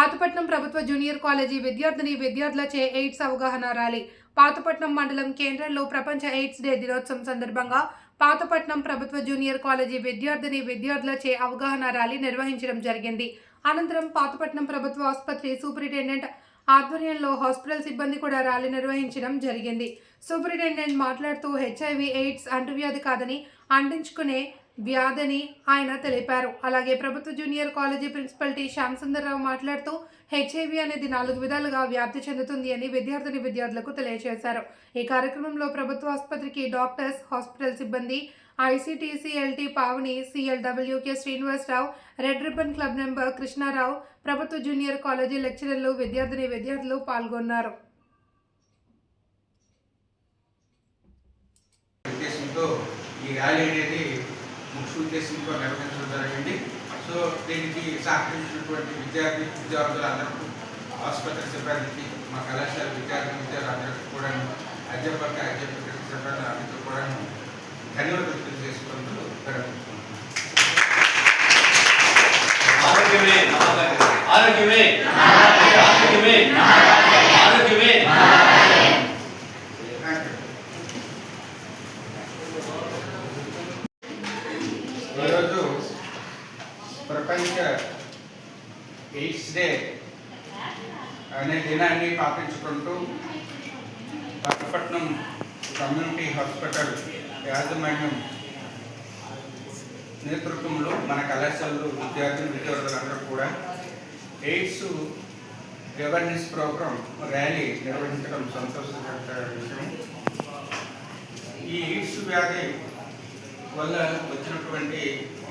పాతపట్నం ప్రభుత్వ junior college విద్యార్థిని విద్యార్థులచే ఎయిడ్స్ అవగాహన ర్యాలీ. పాతపట్నం మండలం కేంద్రంలో ప్రపంచ ఎయిడ్స్ డే దినోత్సవం సందర్భంగా పాతపట్నం ప్రభుత్వ జూనియర్ కాలేజీ విద్యార్థిని విద్యార్థులచే అవగాహన ర్యాలీ నిర్వహించడం జరిగింది. అనంతరం పాతపట్నం ప్రభుత్వ ఆసుపత్రి సూపరింటెండెంట్ ఆధ్వర్యంలో హాస్పిటల్ సిబ్బంది కూడా ర్యాలీ నిర్వహించడం జరిగింది. సూపరింటెండెంట్ మాట్లాడుతూ హెచ్ఐవి ఎయిడ్స్ అంటువ్యాధి కాదని అంటించుకునే వ్యాధని ఆయన తెలిపారు. అలాగే ప్రభుత్వ junior college principal T Shyamasundar Rao మాట్లాడుతూ హెచ్ఐవి అనేది నాలుగు విధాలుగా వ్యాప్తి చెందుతుంది అని విద్యార్థిని విద్యార్థులకు తెలియజేశారు. ఈ కార్యక్రమంలో ప్రభుత్వ ఆసుపత్రికి డాక్టర్స్ హాస్పిటల్ సిబ్బంది ICTC LT Pavani CLW K Srinivasa Rao red ribbon club member Krishna Rao ప్రభుత్వ జూనియర్ కాలేజీ లెక్చరర్లు విద్యార్థిని విద్యార్థులు పాల్గొన్నారు. ఈ ర్యాలీ అనేది ముఖ్య ఉద్దేశంతో నిర్వహించడం జరిగింది సో దీనికి సహకరించినటువంటి విద్యార్థి విద్యార్థులందరికీ ఆసుపత్రి సిబ్బందికి మా కళాశాల విద్యార్థి విద్యార్థులందరికీ కూడా అధ్యాపక అధ్యాపక సిబ్బంది అందరికీ కూడా ధన్యవాదాలు తెలియజేసుకుంటూ ఆరోగ్యమే ఆరోగ్యమే ఆరోగ్యమే Thank you. ఈరోజు ప్రపంచ ఎయిడ్స్ డే అనే దినాన్ని పాటించుకుంటూ పట్టపట్నం కమ్యూనిటీ హాస్పిటల్ యాజమాన్యం నేతృత్వంలో మన కళాశాలలో విద్యార్థులు విద్యార్థులందరూ కూడా ఎయిడ్స్ అవేర్నెస్ ప్రోగ్రాం ర్యాలీ నిర్వహించడం సంతోషకర విషయం. ఈ ఎయిడ్స్ వ్యాధి వల్ల వచ్చినటువంటి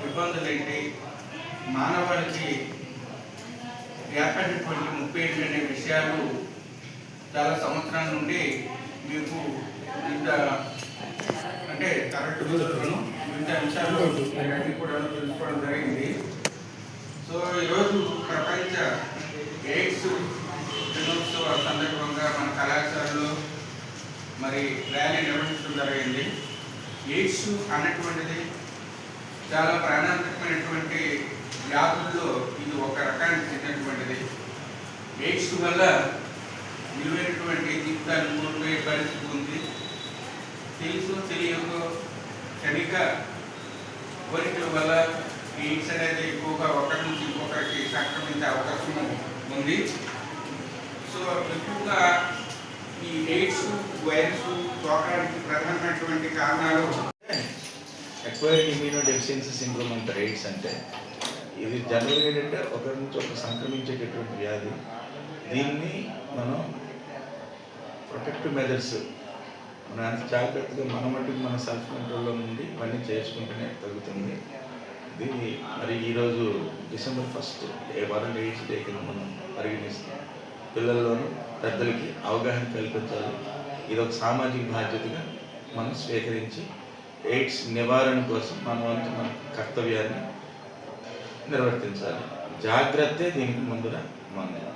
ఇబ్బందులు ఏంటి మానవాళికి ఏర్పడినటువంటి ముప్పై ఏంటి అనే విషయాలు చాలా సంవత్సరాల నుండి మీకు ఇంత అంటే కరెక్ట్ రోజులను వివిధ అంశాలు అన్నీ కూడా తెలుసుకోవడం జరిగింది. సో ఈరోజు ప్రపంచ ఎయిడ్స్ దినోత్సవ సందర్భంగా మన కళాశాలలో మరి ర్యాలీ నిర్వహించడం జరిగింది. ఎయిడ్స్ అన్నటువంటిది చాలా ప్రాణాంతకమైనటువంటి వ్యాధుల్లో ఇది ఒక రకానికి చెందినటువంటిది. ఎయిడ్స్ వల్ల విలువైనటువంటి జీవితాన్ని కోల్పోయే పరిస్థితి ఉంది. తెలుసు తెలియకో క్షణిక కోరికల వల్ల ఎయిడ్స్ అనేది ఎక్కువగా ఒకరి నుంచి ఇంకొకరికి సంక్రమించే అవకాశం ఉంది. సో ఎక్కువగా ఈ ఎయిడ్స్ వైరస్ సోకడానికి ప్రధానమైనటువంటి కారణాలు? అక్వైర్డ్ ఇమ్యూనో డెఫిషియన్సీ సిండ్రోమ్ అంటారు ఎయిడ్స్ అంటే ఇది జనరల్గా ఏంటంటే ఒకరి నుంచి ఒక సంక్రమించేటటువంటి వ్యాధి. దీన్ని మనం ప్రొటెక్టివ్ మెజర్స్ మన అంత జాగ్రత్తగా మన మట్టుకు మన సెల్ఫ్ కంట్రోల్లో నుండి ఇవన్నీ చేసుకుంటేనే తగ్గుతుంది. దీన్ని మరి ఈరోజు డిసెంబర్ ఫస్ట్ ఏ వరల్డ్ ఎయిడ్స్ డే కింద మనం పరిగణిస్తాం. పిల్లల్లోనూ పెద్దలకి అవగాహన కల్పించాలి. ఇది ఒక సామాజిక బాధ్యతగా మనం స్వీకరించి ఎయిడ్స్ నివారణ కోసం మన వంతు మన కర్తవ్యాన్ని నిర్వర్తించాలి. జాగ్రత్తే దీనికి ముందుగా మందు